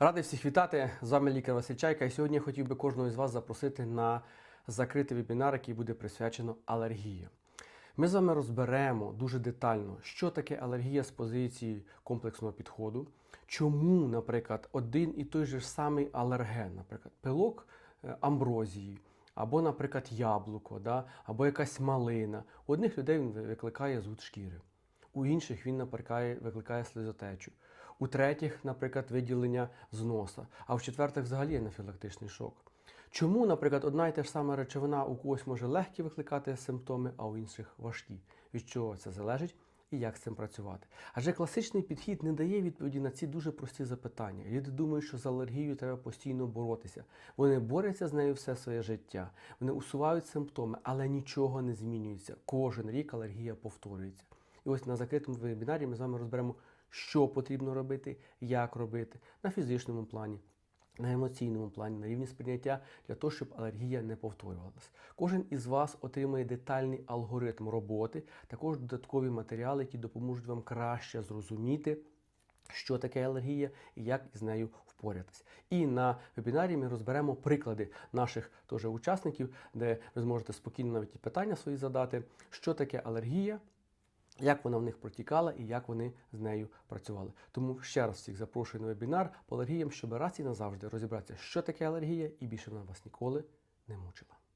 Радий всіх вітати. З вами лікар Василь Чайка. І сьогодні я хотів би кожного із вас запросити на закритий вебінар, який буде присвячено алергії. Ми з вами розберемо дуже детально, що таке алергія з позиції комплексного підходу, чому, наприклад, один і той же самий алерген, наприклад, пилок е, амброзії, або, наприклад, яблуко, да, або якась малина. У одних людей він викликає зуд шкіри. У інших він наприкає, викликає сльозотечу. У третіх, наприклад, виділення з носа, а в четвертих взагалі анафілактичний шок. Чому, наприклад, одна і та ж сама речовина у когось може легкі викликати симптоми, а у інших важкі? Від чого це залежить і як з цим працювати? Адже класичний підхід не дає відповіді на ці дуже прості запитання. Люди думають, що з алергією треба постійно боротися. Вони борються з нею все своє життя, вони усувають симптоми, але нічого не змінюється. Кожен рік алергія повторюється. І ось на закритому вебінарі ми з вами розберемо, що потрібно робити, як робити на фізичному плані. На емоційному плані, на рівні сприйняття для того, щоб алергія не повторювалася. Кожен із вас отримає детальний алгоритм роботи, також додаткові матеріали, які допоможуть вам краще зрозуміти, що таке алергія і як із нею впоратись. І на вебінарі ми розберемо приклади наших теж учасників, де ви зможете спокійно навіть і питання свої задати, що таке алергія. Як вона в них протікала і як вони з нею працювали. Тому ще раз всіх запрошую на вебінар по алергіям, щоб раз і назавжди розібратися, що таке алергія, і більше вона вас ніколи не мучила.